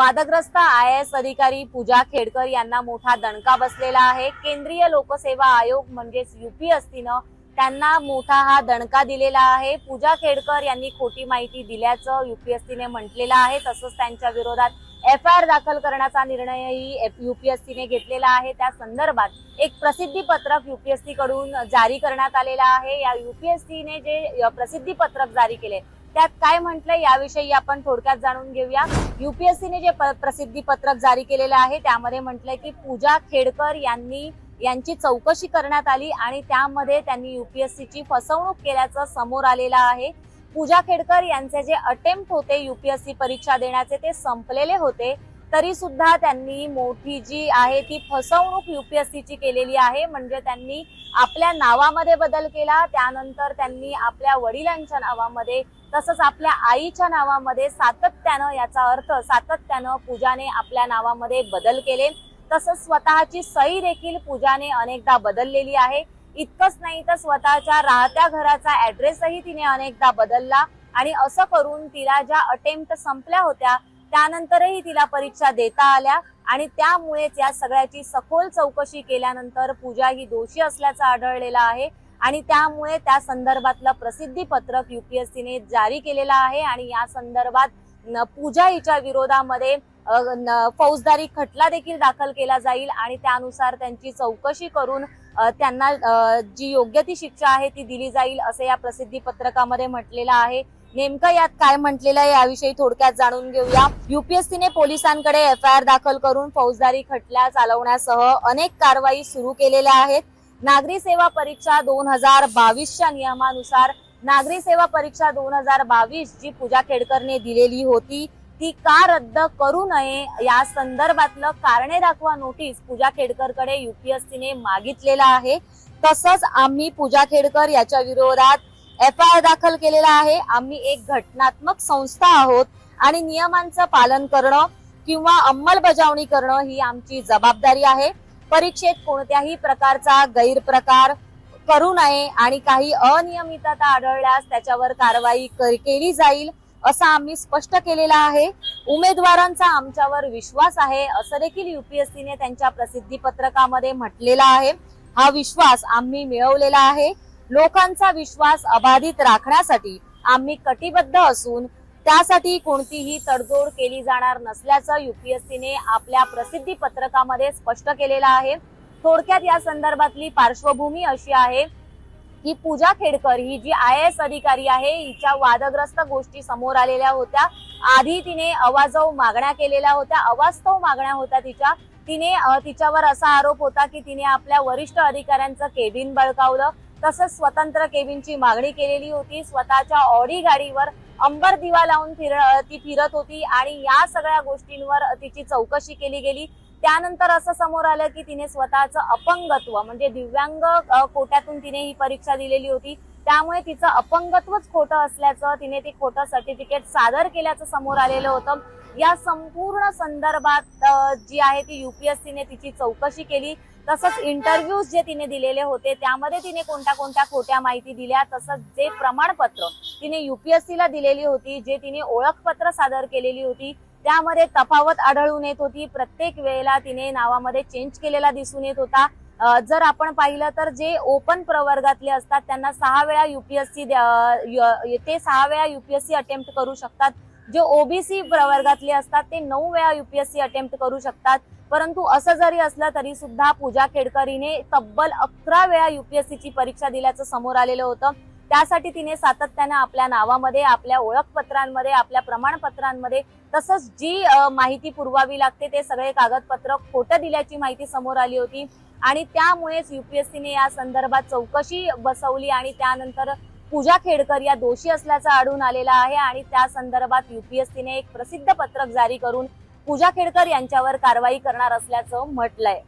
वादग्रस्त I S अधिकारी पूजा खेडकर यांना मोठा दणका बसलेला आहे. केंद्रीय लोकसेवा आयोग म्हणजेच युपीएससीनं त्यांना मोठा हा दणका दिलेला आहे. पूजा खेडकर यांनी खोटी माहिती दिल्याचं युपीएससीने म्हटलेलं आहे. तसंच त्यांच्या विरोधात एफ आय आर दाखल करण्याचा निर्णयही युपीएससीने घेतलेला आहे. त्या संदर्भात एक प्रसिद्धी पत्रक युपीएससी कडून जारी करण्यात आलेलं आहे. या युपीएससीने जे प्रसिद्धी पत्रक जारी केले त्यात काय म्हटलंय याविषयी आपण थोडक्यात जाणून घेऊया. युपीएससीने जे प- प्रसिद्धी पत्रक जारी केलेलं आहे त्यामध्ये म्हटलंय की पूजा खेडकर यांनी यांची चौकशी करण्यात आली आणि त्यामध्ये त्यांनी युपीएससीची फसवणूक केल्याचं समोर आलेलं आहे. पूजा खेडकर यांचे जे अटेम्प्ट होते युपीएससी परीक्षा देण्याचे ते संपलेले होते. तरी सुद्धा त्यांनी मोठी जी आहे ती फसवणूक युपीएससीची केलेली आहे. म्हणजे त्यांनी आपल्या नावामध्ये बदल केला त्यानंतर त्यांनी आपल्या वडिलांच्या नावामध्ये तसंच आपल्या आईच्या नावामध्ये सातत्यानं याचा अर्थ सातत्यानं पूजाने आपल्या नावामध्ये बदल केले. तसंच स्वतःची सही देखील पूजाने अनेकदा बदललेली आहे. इतकंच नाही तर स्वतःच्या राहत्या घराचा ऍड्रेसही तिने अनेकदा बदलला आणि असं करून तिला ज्या अटेम्प्ट संपल्या होत्या त्यानंतरही तिला परीक्षा देता आल्या आणि त्यामुळेच या सगळ्याची सखोल चौकशी केल्यानंतर पूजा ही दोषी असल्याचं आढळलेलं आहे. आणि त्यामुळे त्या संदर्भातलं प्रसिद्धी पत्रक युपीएससीने जारी केलेलं आहे आणि या संदर्भात पूजा हिच्या विरोधामध्ये न- फौजदारी खटला देखील दाखल केला जाईल आणि त्यानुसार त्यांची चौकशी करून त्यांना जी योग्य ती शिक्षा आहे ती दिली जाईल असं या प्रसिद्धी पत्रकामध्ये म्हटलेलं आहे. नेमकं यात काय म्हटलेलं आहे याविषयी थोडक्यात जाणून घेऊया. युपीएससीने पोलिसांकडे एफ आय आर दाखल करून फौजदारी खटल्या चालवण्यासह अनेक कारवाई सुरू केलेल्या आहेत. नागरी सेवा परीक्षा दोन हजार बावीसच्या नियमानुसार नागरी सेवा परीक्षा दोन हजार बावीस जी पूजा खेडकरने दिलेली होती ती का रद्द करू नये या संदर्भातलं कारणे दाखवा नोटीस पूजा खेडकरकडे युपीएससीने मागितलेलं आहे. तसंच आम्ही पूजा खेडकर याच्या विरोधात एफ आय आर दाखल केलेला आहे. आम्ही एक घटनात्मक संस्था आहोत आणि नियमांचं पालन करणं किंवा अंमलबजावणी करणं ही आमची जबाबदारी आहे. परीक्षेत कोणत्याही प्रकारचा गैरप्रकार करू नये आणि काही अनियमितता आढळल्यास त्याच्यावर कारवाई केली जाईल असं आम्ही स्पष्ट केलेलं आहे. उमेदवारांचा आमच्यावर विश्वास आहे असं देखील युपीएससीने त्यांच्या प्रसिद्धी पत्रकामध्ये म्हटलेलं आहे. हा विश्वास आम्ही मिळवलेला आहे. लोकांचा विश्वास अबाधित राखण्यासाठी आम्ही कटिबद्ध असून त्यासाठी कोणतीही तडजोड केली जाणार नसल्याचं युपीएससीने आपल्या प्रसिद्धी पत्रकामध्ये स्पष्ट केलेलं आहे. थोडक्यात या संदर्भातली पार्श्वभूमी अशी आहे की पूजा खेडकर ही जी आय एस अधिकारी आहे हिच्या वादग्रस्त गोष्टी समोर आलेल्या होत्या. आधी तिने अवाजव मागण्या केलेल्या होत्या अवास्तव मागण्या होत्या तिच्या. तिने तिच्यावर असा आरोप होता की तिने आपल्या वरिष्ठ अधिकाऱ्यांचं केबिन बळकावलं. तसंच स्वतंत्र केबिनची मागणी केलेली होती. स्वतःच्या ऑडी गाडीवर अंबर दिवा लावून फिर ती फिरत होती आणि या सगळ्या गोष्टींवर तिची चौकशी केली गेली. त्यानंतर असं समोर आलं की तिने स्वतःचं अपंगत्व म्हणजे दिव्यांग कोट्यातून तिने ही परीक्षा दिलेली होती. त्यामुळे तिचं अपंगत्वच खोटं असल्याचं तिने ते खोटं सर्टिफिकेट सादर केल्याचं समोर आलेलं होतं. या संपूर्ण संदर्भात जी आहे ती युपीएससीने तिची चौकशी केली. तसंच इंटरव्ह्यूज जे तिने दिलेले होते त्यामध्ये तिने कोणत्या कोणत्या खोट्या माहिती दिल्या तसंच जे प्रमाणपत्र तिने युपीएससीला दिलेली होती जे तिने ओळखपत्र सादर केलेली होती त्यामध्ये तफावत आढळून येत होती. प्रत्येक वेळेला तिने नावामध्ये चेंज केलेला दिसून येत होता. जर आपण पाहिलं तर जे ओपन प्रवर्गातले असतात त्यांना सहा वेळा युपीएससी ते सहा वेळा युपीएससी अटेम्प्ट करू शकतात. जे ओबीसी प्रवर्गातले असतात ते नऊ वेळा युपीएससी अटेम्प्ट करू शकतात. परंतु असं जरी असलं तरी सुद्धा पूजा केडकरीने तब्बल अकरा वेळा युपीएससीची परीक्षा दिल्याचं समोर आलेलं होतं. त्यासाठी तिने सातत्यानं आपल्या नावामध्ये आपल्या ओळखपत्रांमध्ये आपल्या प्रमाणपत्रांमध्ये तसंच जी माहिती पुरवावी लागते ते सगळे कागदपत्र खोटं दिल्याची माहिती समोर आली होती. आणि त्यामुळेच युपीएससीने या संदर्भात चौकशी बसवली आणि त्यानंतर पूजा खेडकर या दोषी असल्याचं आढळून आलेलं आहे आणि त्या संदर्भात युपीएससीने एक प्रसिद्ध पत्रक जारी करून पूजा खेडकर यांच्यावर कारवाई करणार असल्याचं म्हटलंय.